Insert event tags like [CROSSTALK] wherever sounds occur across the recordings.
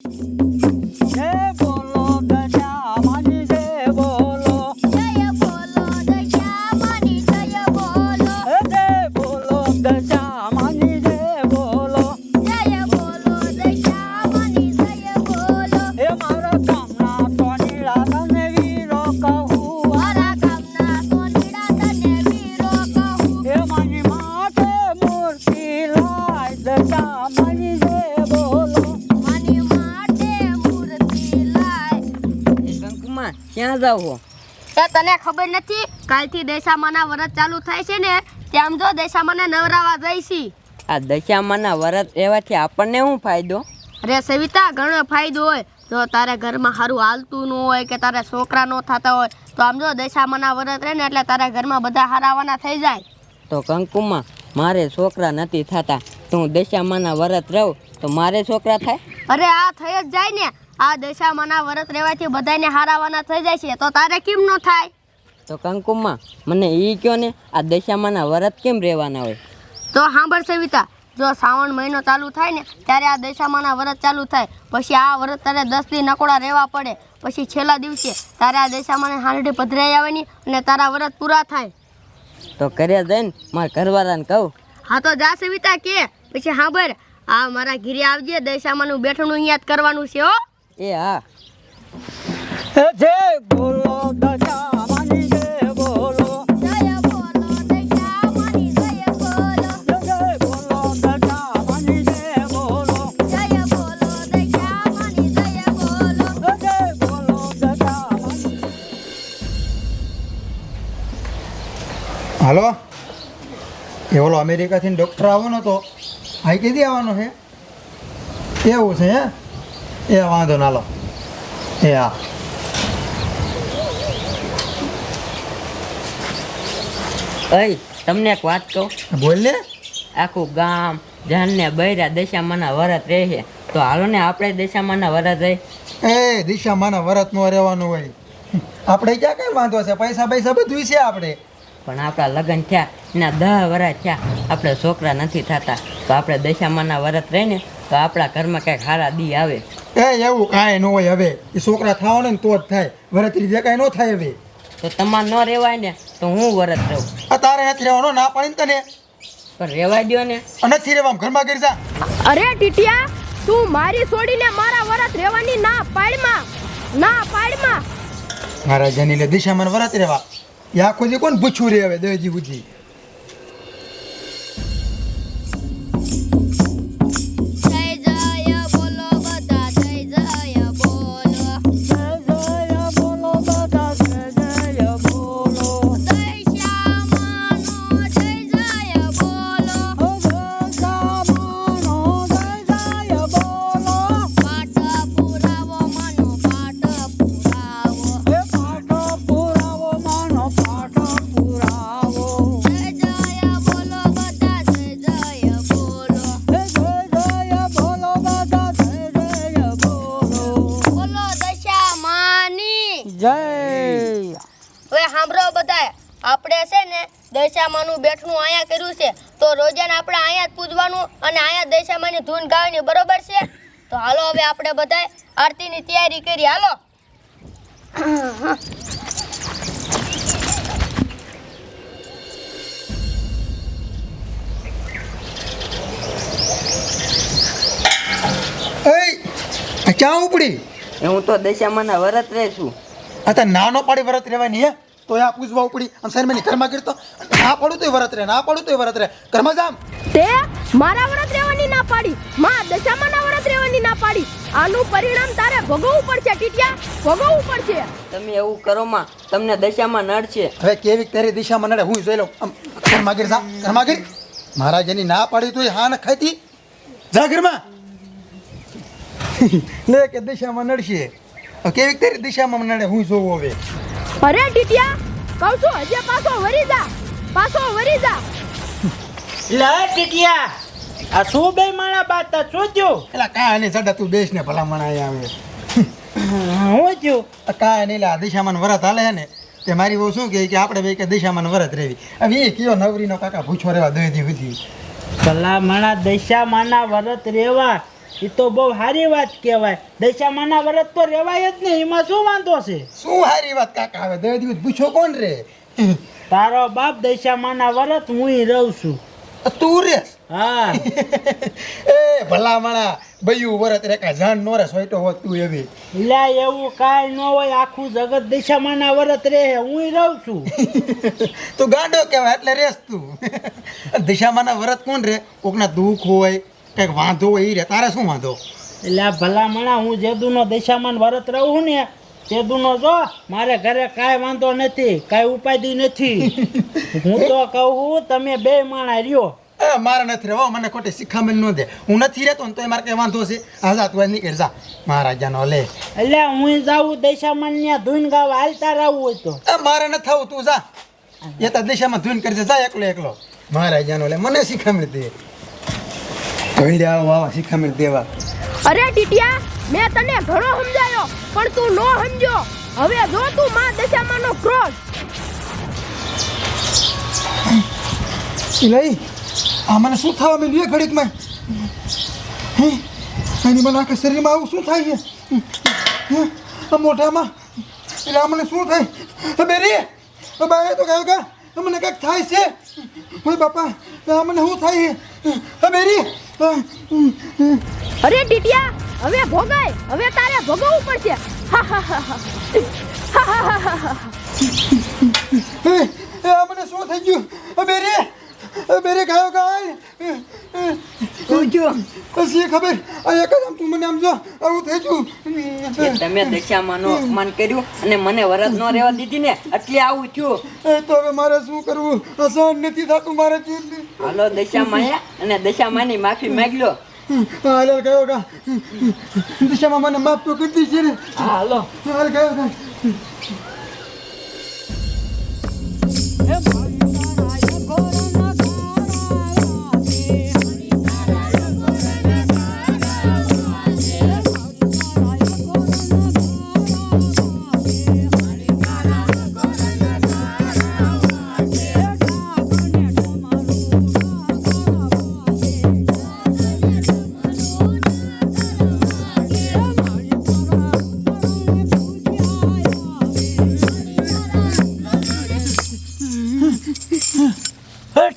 જય ક્યાં જાવ તો તને ખબર નથી કાલથી દશામાના વ્રત ચાલુ થાય છે ને ત્યાં જો દશામાને નવરાવા જઈશી આ દશામાના વ્રત રહેવાથી આપણને શું ફાયદો? અરે સવિતા ઘણો ફાયદો હોય. જો તારે ઘરમાં સારું હાલતું ન હોય કે તારે છોકરા ન થતા હોય તો આમ જો દશામાના વ્રત રહે ને એટલે તારા ઘરમાં બધા હારાવાના થઈ જાય. તો કંકુમાં મારે છોકરા નથી થતા. તો હું દશામાના વ્રત રહું તો મારે છોકરા થાય? અરે આ થઈ જ જાય ને. આ દશામાના વ્રત રહેવાથી બધાને હારાવાના થઈ જાય છે. તો તારે કેમ ન થાય? તો કંકુમમાં મને એ કહો ને આ દશામાના વરત કેમ રહેવાના હોય? તો સાંભળ સવિતા જો શ્રાવણ મહિનો ચાલુ થાય ને ત્યારે આ દશામાના વ્રત ચાલુ થાય. પછી આ વ્રત તારે દસ દી નકોડા રહેવા પડે. પછી છેલ્લા દિવસે તારે આ દશામાને હાંડી પધરાઈ આવવાની અને તારા વ્રત પૂરા થાય. તો કર્યા જઈને મારા ઘરવાળાને કહું. હા તો જા સવિતા કે પછી સાંભળ. આ મારા ઘીરે આવજે દશામાનું બેઠણું યાદ કરવાનું છે હો. એ હા. જય બોલો દશામાની જય બોલો. બોલો દશામાની જય બોલો. જય બોલો દશામાની જય બોલો. જય બોલો દશામાની જય બોલો. જય બોલો દશામાની. હાલો? એ ઓલો અમેરિકાથી ડૉક્ટર આવવાનો તો અહીં કીધી આવવાનો છે એવું છે હે? એ વાંધો ના લો એ હા અય તમને એક વાત કહું? બોલ ને આખું ગામ જાનને બૈરા દશામાના વરત રહે તો હાલો ને આપણે દશામાના વરત રહી? એ દિશામાના વરત નો રહેવાનું હોય. આપણે ક્યાં કઈ વાંધો છે? પૈસા પૈસા બધું છે આપણે. પણ આપણા લગ્ન થયા એના દહ વરસ થયા આપણે છોકરા નથી થતા. તો આપણે દશામાના વરત રહીને તો આપણા ઘરમાં કંઈક હારા દી આવે. એ એવું કાંઈ ન હોય હવે. એ છોકરા થવાના ને તો જ થાય. વરત લીધે કાંઈ ન થાય હવે. તો તમાર ન રહેવાય ને તો હું વરત રહું. આ તારે નથી રહેવાનો ના પાડીને તને. પણ રહેવા દો ને. અને નથી રહેવા ઘરમાં કરી જા. અરે ટીટિયા તું મારી છોડીને મારા વરત રહેવાની ના પાડમાં. ના પાડમાં. મારા જનીલે દિશામાં વરત રહેવા. યા કોઈ કોણ પૂછ્યું રે હવે દેવજી બુજી સાંભળો બધાય. આપણે છે ને દશામાનું બેઠનું અહીંયા કર્યું છે. તો રોજાને આપણે અહીંયા જ પૂજવાનું અને અહીંયા દશામાની ધૂન ગાવાની બરોબર છે? તો હાલો હવે આપણે બધાય આરતીની તૈયારી કરી. હાલો. ક્યાં ઉપડી? હું તો દશામાના વરત રહીશું. આ તો નાનો પાડી વરત રહેવાની હે? તો આ પૂછવા ઉપડી. આમ શર્માની ઘરમાં કરતો ના પડું તોય વરત રહે ના પડું તોય વરત રહે. ઘરમાં જામ. તે મારા વરત રહેવાની ના પાડી. માં દશામાના વરત રહેવાની ના પાડી. આનું પરિણામ તારે ભોગવવું પડશે ટીટિયા. ભોગવવું પડશે. તમે એવું કરો માં. તમને દશામાં નડશે હવે કેવી તારી દિશામાં નડે? હું જોઈ લઉં. આમ ઘરમાં ગીર ઘરમાં ગીર. મારા જેની ના પાડી તોય હા ને ખાતી. જા ઘરમાં. [LAUGHS] લે કે દિશામાં નડશે. કેવી તારી દિશામાં નડે? હું જોવું હવે. અરે ટીટિયા કહું છું હજે પાછો વરી જા પાછો વરી જા. લે ટીટિયા આ શું બે માણા બાત શું થયું? એલા કાય નહીં સડા તું બેસ ને ભલા મણા આવે. હું થયું? કાય નહીં લે દિશામાં વરત હાલે છે ને તે મારી બહુ શું કહે કે આપણે બે કે દિશામાં વરત રહેવી. હવે એ કયો નવરીનો કાકા પૂછો રહેવા દઈ દીધી ભલા માણા દિશામાંના માના વરત રેવા એ તો બહુ સારી વાત કહેવાય. દશામાના વ્રત તો રેવાય જ નહીં એમાં શું વાંધો છે? શું સારી વાત કાકા હવે દસ દિવસ પૂછો કોણ રે? તારો બાપ દશામાના વ્રત હું રહું છું. તું રે હા. [LAUGHS] એ ભલા માણા બૈયું વરત રેકા જાન નો રે સોઈટો હોત તું એવી. લે એવું કાંઈ ન હોય આખું જગત દશામાના વ્રત રે હું રહું છું. [LAUGHS] તું ગાંડો કહેવાય એટલે રેસ તું. [LAUGHS] દિશામાંના વરત કોણ રે? કોકના દુઃખ હોય કંઈક વાંધો હોય એ રે. તારે શું વાંધો? એટલે આ ભલા મણા હું જેદુનો દિશામાં વરત રહું ને તેદુનો જો મારે ઘરે કાંઈ વાંધો નથી કાંઈ ઉપાધિ નથી. હું તો કહું તમે બે માણા રહ્યો. એ મારે નથી રહેવા મને ખોટી શિખામણ ન દે. હું નથી રહેતો ને તોય મારે કઈ વાંધો છે. હા જા તું નીકળ જા. મહારાજાનો લે. એટલે હું જાઉં દિશામાં ત્યાં ધૂન ગાવ હાલતા રહું હોય તો. મારે ન થવું તું જા. એ તો દિશામાં ધૂન કરજે જા એકલો એકલો. મહારાજાનો લે મને શિખામણ દે. આવો આવા શિખામણ દેવા. અરે ટીટિયા મેં તને ઘણો સમજાયો પણ તું નો સમજો. હવે જો તું માં દશામાંનો ક્રોસ લઈ આ મને શું થવા માંડ્યું એ ઘડીકમાં? હે? એની મને આખા શરીરમાં આવું શું થાય છે? હે? આ મોઢામાં? એટલે આ મને શું થાય? બેરી બારે તો કહ્યું કે મને કંઈક થાય છે? હોય બાપા આ મને શું થાય છે? બેરી. અરે ડીટિયા હવે ભોગાય હવે તારે ભોગવવું પડશે. અમને શું થઈ ગયું? અમે રે. બેરી કયો કાય શું થયું? ખબર? આ એકદમ તું મને આમ જો આવું થઈ ગયું. કે તમે દશામાંનું અપમાન કર્યું અને મને વરદ ન રહેવા દીધી ને એટલે આવું થયું. એ તો હવે મારે શું કરવું? સહન નથી થતું મારે હાલો દશામાં અને દશામાંની માફી માંગી લો હાલો ગયો કા. દિશામાં મને માફ તો કરી દીધી છે ને હાલો. હાલ ગયો કા.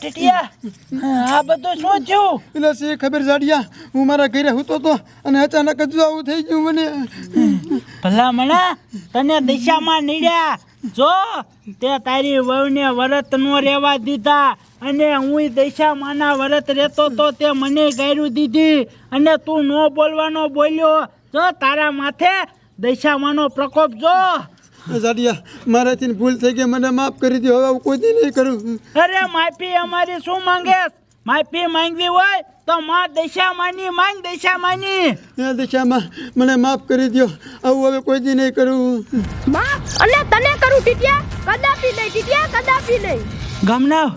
ટીટિયા? આ બધું શું થયું? એટલે શી ખબર જાડિયા? હું મારા ઘરે હતો તો અને અચાનક જો આવું થઈ ગયું મને. ભલા મણા તને દિશામાં નીડ્યા. જો તે તારી વહુને વરત નો રહેવા દીધા અને હું દશામાના વરત રહેતો તો તે મને ગાયરું દીધી અને તું ન બોલવાનો બોલ્યો. જો તારા માથે દશામાનો પ્રકોપ જો. જાડિયા મારાથી ભૂલ થઈ ગઈ મને માફ કરી દો હવે હું કોઈ દી નહીં કરું. અરે માફી અમારી શું માંગે માફી માંગવી હોય તો માં દશામાની માંગ દશામાની. એ દિશામાં મને માફ કરી દો આવું હવે કોઈ દી નહીં કરું. માં અને તને કરું ટીટિયા? કદાપી નહીં ટીટિયા કદાપી નહીં. ગમનાવ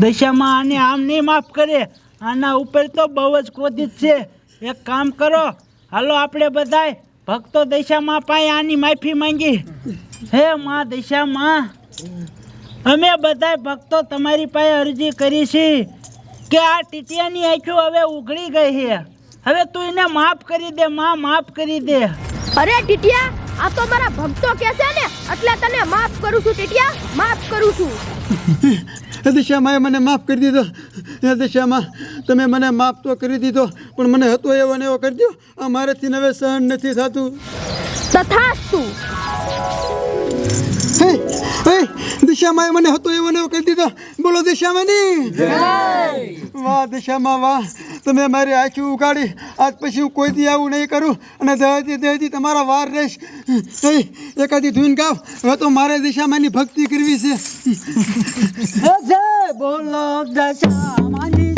દશામાં આને આમ નહીં માફ કરે. આના ઉપર તો બહુ જ ક્રોધિત છે. એક કામ કરો હાલો આપણે બધાય ભક્તો દશામાં પાસે આની માફી માંગી. હે માં દશામાં અમે બધાય ભક્તો તમારી પાસે અરજી કરી છે કે આ ટીટિયાની આંખો હવે ઉઘડી ગઈ છે. હવે તું એને માફ કરી દે માં માફ કરી દે. અરે ટીટિયા આ તો મારા ભક્તો કે છે ને એટલે તને માફ કરું છું ટીટિયા માફ કરું છું. એ દિશામાં મને માફ કરી દીધો. એ દિશામાં તમે મને માફ તો કરી દીધો પણ મને હતો એવો ને એવો કરી દો આ મારેથી હવે સહન નથી થતું. તથાસ્તુ. હે હે દિશામાં મને હતો એવો ને એવો કરી દીધો. બોલો દિશામાં ની વાહ દિશામાં વાહ. તમે મારી આંખી ઉગાડી આજ પછી હું કોઈ દી આવું નહીં કરું અને દહેજી દહેજી તમારા વાર રહીશ. હે, એકાદી ધૂન ગાવ, હવે તો મારે દિશામાંની ભક્તિ કરવી છે. બોલો દશામાની